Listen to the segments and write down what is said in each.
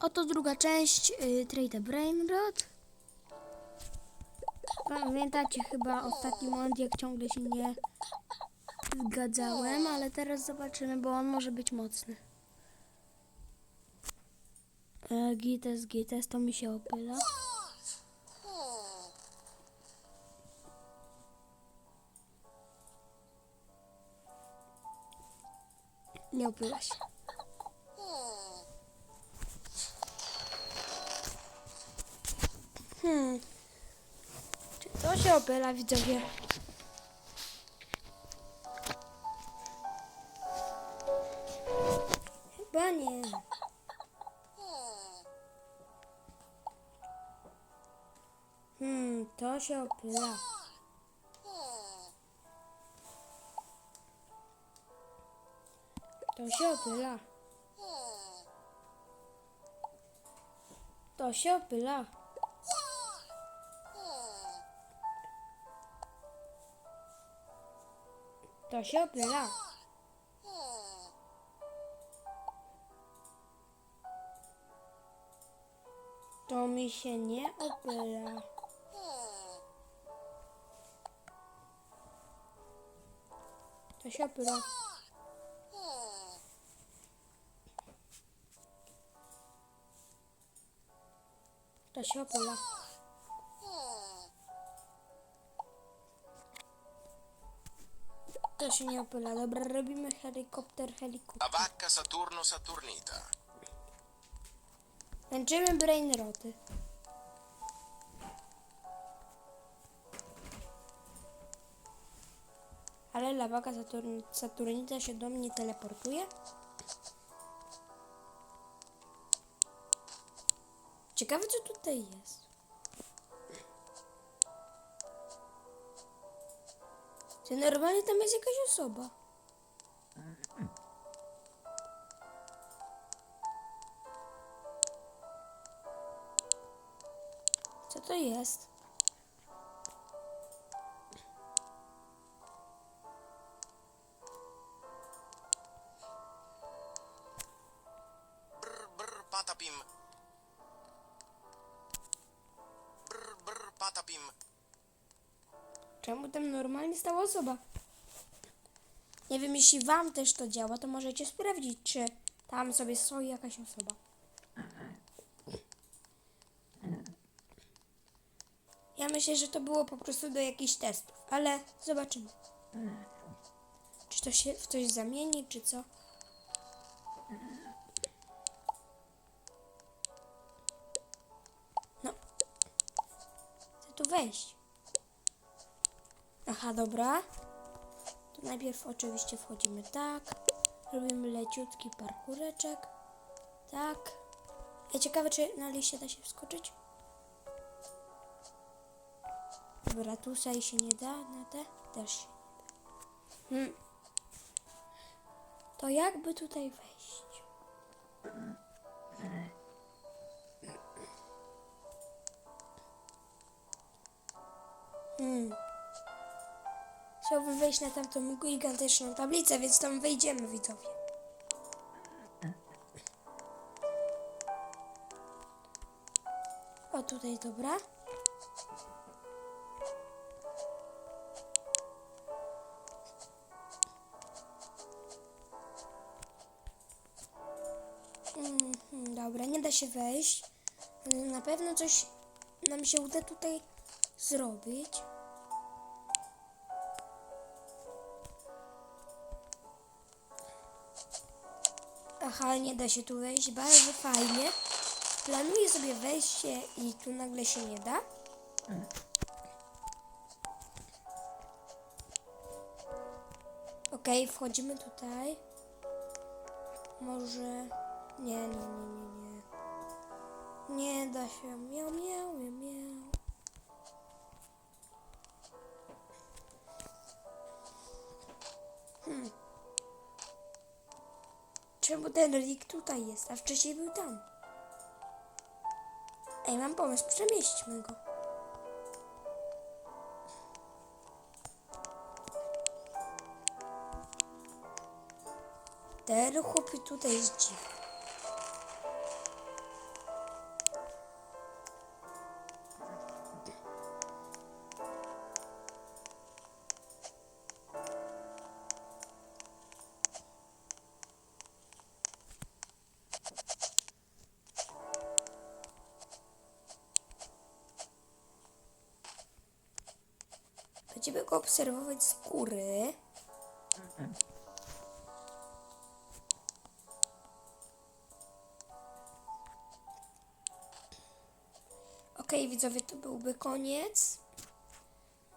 Oto druga część y, Trade Brainrot. Pamiętacie chyba ostatni moment, jak ciągle się nie zgadzałem, ale teraz zobaczymy, bo on może być mocny. E, Gites, Gites, to mi się opyla. Nie opyla się. Się opyla, widzowie? Chyba nie. Hmm, to się opyla. To się opyla. To się opyla. To się opyla. To mi się nie opyla. To się opyla. To się opyla. To się nie opyla. Dobra, robimy helikopter, helikopter. La vacca Saturno Saturnita. Męczymy brainroty. Ale lawaga Saturn Saturnita się do mnie teleportuje? Ciekawe co tutaj jest. Czy normalnie tam jest jakaś osoba? Co to jest? Brr, brr, patapim. Brr, brr, patapim. Czemu tam normalnie stała osoba? Nie wiem, jeśli wam też to działa, to możecie sprawdzić, czy tam sobie stoi jakaś osoba. Ja myślę, że to było po prostu do jakichś testów, ale zobaczymy. Czy to się w coś zamieni, czy co? No. Chcę tu wejść. Aha, dobra. To najpierw oczywiście wchodzimy tak. Robimy leciutki parkureczek. Tak. Ja ciekawe, czy na liście da się wskoczyć? Dobra, tu sobie się nie da, na te też się nie da. Hmm. To jakby tutaj wejść? Chciałbym wejść na tamtą gigantyczną tablicę, więc tam wejdziemy, widzowie. O, tutaj, dobra. Mhm, dobra, nie da się wejść. Na pewno coś nam się uda tutaj zrobić. Aha, nie da się tu wejść, bardzo fajnie. Planuję sobie wejście i tu nagle się nie da. Okej, wchodzimy tutaj. Może... Nie, nie, nie, nie, nie. Nie da się. Miał, miał, miał, Czemu ten Rick tutaj jest, a wcześniej był tam? Ej, mam pomysł, przemieśćmy go. Ten chłopie tutaj jest dziwny. Będziemy go obserwować z góry. Okej, widzowie, to byłby koniec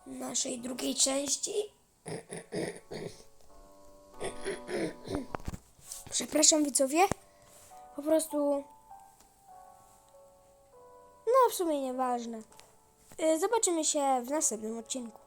naszej drugiej części. Przepraszam, widzowie. Po prostu. No, w sumie nieważne. Y, Zobaczymy się w następnym odcinku.